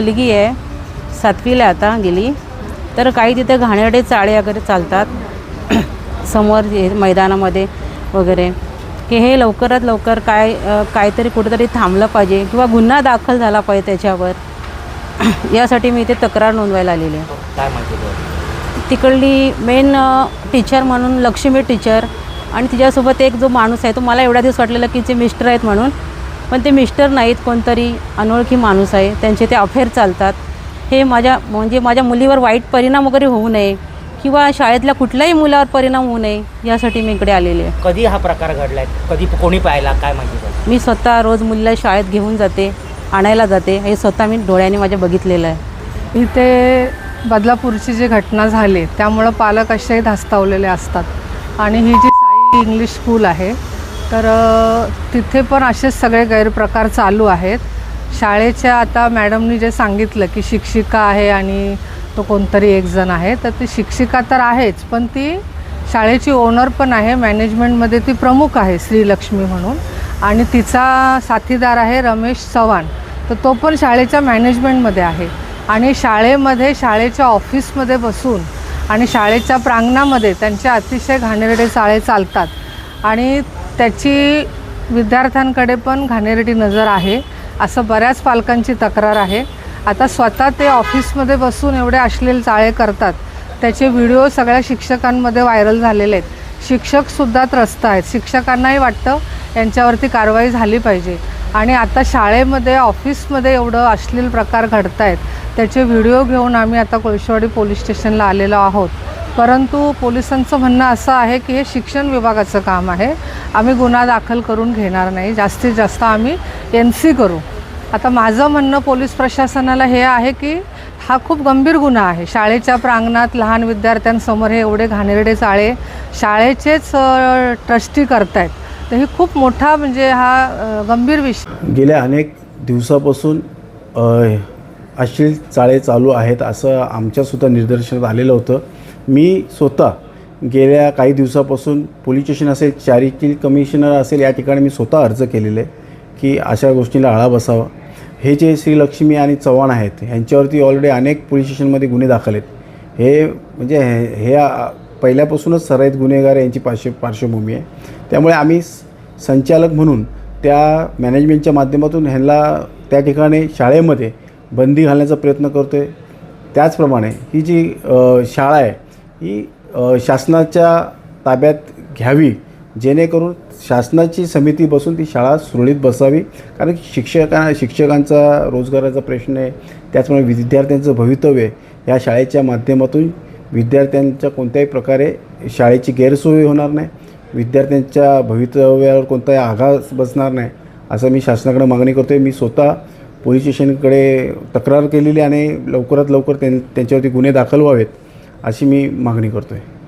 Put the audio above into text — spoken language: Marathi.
मुलगी आहे सातवीला आता गेली. तर काही तिथे घाणेरडे चाळे वगैरे चालतात समोर मैदानामध्ये वगैरे. की हे लवकरात लवकर काय काहीतरी कुठेतरी थांबलं पाहिजे किंवा गुन्हा दाखल झाला पाहिजे त्याच्यावर. यासाठी मी इथे तक्रार नोंदवायला आलेली आहे? तिकडली मेन टीचर म्हणून लक्ष्मी टीचर आणि तिच्यासोबत एक जो माणूस आहे तो मला एवढ्या दिवस वाटलेला की ते मिस्टर आहेत म्हणून पण ते मिस्टर नाहीत कोणतरी अनोळखी माणूस आहे. त्यांचे ते अफेअर चालतात. हे माझ्या म्हणजे माझ्या मुलीवर वाईट परिणाम वगैरे होऊ नये किंवा शाळेतल्या कुठल्याही मुलावर परिणाम होऊ नये यासाठी मी इकडे आलेली आहे. कधी हा प्रकार घडलाय? कधी कोणी पाहिला? काय माहिती? मी स्वतः रोज मुलीला शाळेत घेऊन जाते आणायला जाते. हे स्वतः मी डोळ्याने माझ्या बघितलेलं आहे. इथे बदलापूरची जी घटना झाली त्यामुळं पालक असे धास्तावलेले असतात. आणि ही जी साई इंग्लिश स्कूल आहे तर तिथे पण असेच सगळे गैरप्रकार चालू आहेत. शाळेच्या आता मॅडमनी जे सांगितलं की शिक्षिका आहे आणि तो कोणतरी एक जण आहे तर ती शिक्षिका तर आहेच पण ती शाळेची ओनर पण आहे मॅनेजमेंटमध्ये ती प्रमुख आहे श्रीलक्ष्मी म्हणून. आणि तिचा साथीदार आहे रमेश चव्हाण तर तो पण शाळेच्या मॅनेजमेंटमध्ये आहे. आणि शाळेमध्ये शाळेच्या ऑफिसमध्ये बसून आणि शाळेच्या प्रांगणामध्ये त्यांचे अतिशय घाणेरडे शाळे चालतात. आणि त्याची विद्यार्थ्यांकडे पण घाणेरडी नजर आहे. असं बऱ्याच पालकांची तक्रार आहे. आता स्वतः ते ऑफिसमध्ये बसून एवढे अश्लील चाळे करतात. त्याचे व्हिडिओ सगळ्या शिक्षकांमध्ये व्हायरल झालेले आहेत. शिक्षकसुद्धा त्रस्त आहेत. शिक्षकांनाही वाटतं यांच्यावरती कारवाई झाली पाहिजे. आणि आता शाळेमध्ये ऑफिसमध्ये एवढं अश्लील प्रकार घडत आहेत त्याचे व्हिडिओ घेऊन आम्ही आता कोळशेवाडी पोलीस स्टेशनला आलेलो आहोत. परंतु पोलिसांचं म्हणणं असं आहे की हे शिक्षण विभागाचं काम आहे. आम्ही गुन्हा दाखल करून घेणार नाही. जास्तीत जास्त आम्ही एन सी करू. आता माझं म्हणणं पोलीस प्रशासनाला हे आहे की हा खूप गंभीर गुन्हा आहे. शाळेच्या प्रांगणात लहान विद्यार्थ्यांसमोर हे एवढे घाणेरडे चाळे शाळेचेच ट्रस्टी करतायत. तर ही खूप मोठा म्हणजे हा गंभीर विषय. गेल्या अनेक दिवसापासून अश्लील चाळे चालू आहेत असं आमच्यासुद्धा निदर्शनात आलेलं होतं. मी स्वतः गेल्या काही दिवसापासून पोलीस स्टेशन असेल चारिटी कमिशनर असेल या ठिकाणी मी स्वतः अर्ज केलेले की अशा गोष्टीला आळा बसावा. हे जे श्रीलक्ष्मी आणि चव्हाण आहेत ह्यांच्यावरती ऑलरेडी अनेक पोलीस स्टेशनमध्ये गुन्हे दाखल आहेत. हे म्हणजे हे पहिल्यापासूनच सराईत गुन्हेगार यांची पार्श्व पार्श्वभूमी आहे. त्यामुळे आम्ही स- संचालक म्हणून त्या मॅनेजमेंटच्या माध्यमातून ह्यांना त्या ठिकाणी शाळेमध्ये बंदी घालण्याचा प्रयत्न करतो आहे त्याचप्रमाणे ही जी शाळा आहे ही शासनाच्या ताब्यात घ्यावी जेणेकरून शासनाची समिती बसून ती शाळा सुरळीत बसावी. कारण शिक्षका शिक्षकांचा रोजगाराचा प्रश्न आहे. त्याचप्रमाणे विद्यार्थ्यांचं भवितव्य या शाळेच्या माध्यमातून विद्यार्थ्यांच्या कोणत्याही प्रकारे शाळेची गैरसोय होणार नाही. विद्यार्थ्यांच्या भवितव्यावर कोणताही आघात बसणार नाही असं मी शासनाकडे मागणी करतो आहे मी स्वतः पोलीस स्टेशनकडे तक्रार केलेली आणि लवकरात लवकर त्यां त्यांच्यावरती गुन्हे दाखल व्हावेत. अशी मी मागणी करतो आहे